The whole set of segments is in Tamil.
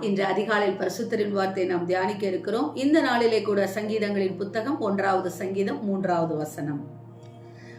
இன்று அதிகாலையில் பரிசுத்தரின் வார்த்தை நாம் தியானிக்க இருக்கிறோம். இந்த நாளிலே கூட சங்கீதங்களின் புத்தகம் ஒன்றாவது சங்கீதம் மூன்றாவது வசனம்.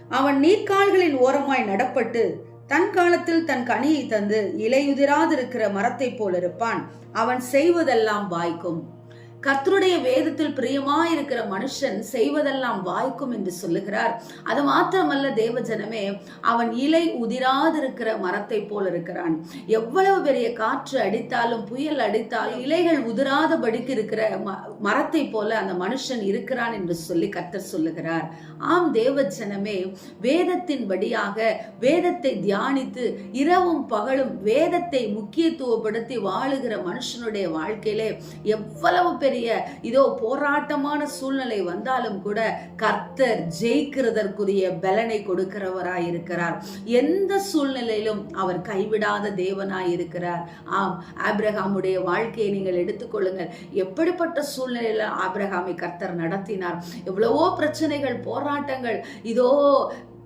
அவன் நீர்க்கால்களின் ஓரமாய் நடப்பட்டு தன் காலத்தில் தன் கனியை தந்து இலையுதிராதிருக்கிற மரத்தைப் போல் இருப்பான். அவன் செய்வதெல்லாம் வாய்க்கும். கர்த்தருடைய வேதத்தில் பிரியமாயிருக்கிற மனுஷன் செய்வதெல்லாம் வாய்க்கும் என்று சொல்லுகிறார். அது மாத்திரமல்ல தேவ ஜனமே அவன் இலை உதிராதிருக்கிற மரத்தை போல இருக்கிறான். எவ்வளவு பெரிய காற்று அடித்தாலும் புயல் அடித்தாலும் இலைகள் உதிராதபடிக்கு இருக்கிற ம- மரத்தை போல அந்த மனுஷன் இருக்கிறான் என்று சொல்லி கர்த்தர் சொல்லுகிறார். ஆம் தேவ ஜனமே வேதத்தின்படியாக வேதத்தை தியானித்து இரவும் பகலும் வேதத்தை முக்கியத்துவப்படுத்தி வாழுகிற மனுஷனுடைய வாழ்க்கையிலே எவ்வளவு பெரிய இதோ போராட்டமான சூழ்நிலை வந்தாலும் கூட கர்த்தர் ஜெயிக்கிறதற்குரிய பலனை கொடுக்கிறவராய் இருக்கிறார் எந்த சூழ்நிலையிலும் அவர் கைவிடாத தேவனாய் இருக்கிறார் ஆம் ஆபிரகாமுடைய வாழ்க்கையை நீங்கள் எடுத்துக்கொள்ளுங்கள் எப்படிப்பட்ட சூழ்நிலையில ஆபிரகாமை கர்த்தர் நடத்தினார்? எவ்வளவோ பிரச்சனைகள் போராட்டங்கள். இதோ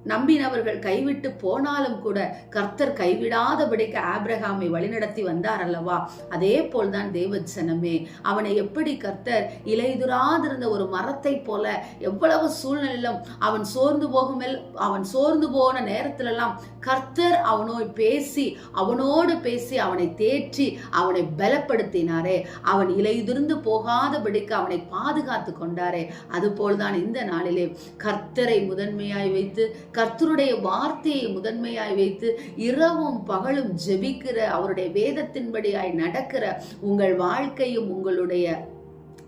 நம்பினவர்கள் கைவிட்டு போனாலும் கூட கர்த்தர் கைவிடாதபடிக்கு ஆப்ரஹாமை வழிநடத்தி வந்தார் அல்லவா? அதே போல்தான் தேவஜனமே. அவனை எப்படி கர்த்தர் இலைதுராதிருந்த ஒரு மரத்தை போல எவ்வளவு சூழ்நிலையிலும் அவன் சோர்ந்து போகுமெல் அவன் சோர்ந்து போன நேரத்திலெல்லாம் கர்த்தர் அவனோடு பேசி அவனோடு பேசி அவனை தேற்றி அவனை பலப்படுத்தினாரே. அவன் இலையுதிர்ந்து போகாதபடிக்கு அவனை பாதுகாத்து கொண்டாரே. அதுபோல்தான் இந்த நாளிலே கர்த்தரை முதன்மையாய் வைத்து கர்த்தருடைய வார்த்தையை முதன்மையாய் வைத்து இரவும் பகலும் ஜெபிக்கிற அவருடைய வேதத்தின்படியாய் நடக்கிற உங்கள் வாழ்க்கையும் உங்களுடைய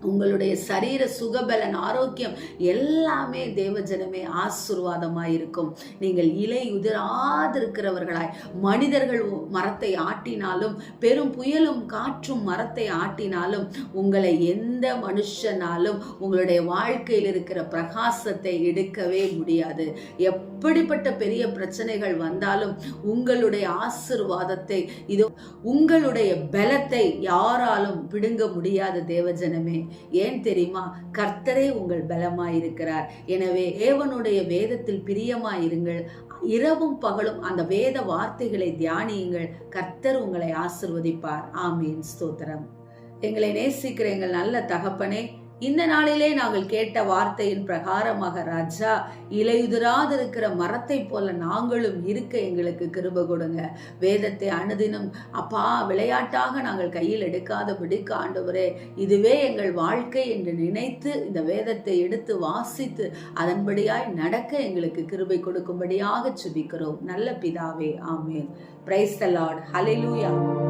உங்களுடைய சரீர சுகபலன் ஆரோக்கியம் எல்லாமே தேவஜனமே ஆசிர்வாதமாக இருக்கும். நீங்கள் இலை உதிராதிருக்கிறவர்களாய். மனிதர்கள் மரத்தை ஆட்டினாலும் பெரும் புயலும் காற்றும் மரத்தை ஆட்டினாலும் உங்களை எந்த மனுஷனாலும் உங்களுடைய வாழ்க்கையில் இருக்கிற பிரகாசத்தை எடுக்கவே முடியாது. எப்படிப்பட்ட பெரிய பிரச்சனைகள் வந்தாலும் உங்களுடைய ஆசிர்வாதத்தை இது உங்களுடைய பலத்தை யாராலும் பிடுங்க முடியாது தேவஜனமே. ஏன் தெரியுமா? கர்த்தரே உங்கள் பலமாயிருக்கிறார். எனவே தேவனுடைய வேதத்தில் பிரியமாயிருங்கள். இரவும் பகலும் அந்த வேத வார்த்தைகளை தியானியுங்கள். கர்த்தர் உங்களை ஆசிர்வதிப்பார். ஆமீன். ஸ்தோத்திரம். எங்களை நேசிக்கிற எங்கள் நல்ல தகப்பனே இந்த நாளிலே நாங்கள் கேட்ட வார்த்தையின் பிரகாரமாக ராஜா இலையுதிராதிருக்கிற மரத்தை போல நாங்களும் இருக்க எங்களுக்கு கிருப கொடுங்க. வேதத்தை அணுதினம் அப்பா விளையாட்டாக நாங்கள் கையில் எடுக்காதபடிக்கு ஆண்டவரே இதுவே எங்கள் வாழ்க்கை என்று நினைத்து இந்த வேதத்தை எடுத்து வாசித்து அதன்படியாய் நடக்க எங்களுக்கு கிருபை கொடுக்கும்படியாக சுபிக்கிறோம். நல்ல பிதாவே ஆமேன். Praise the Lord hallelujah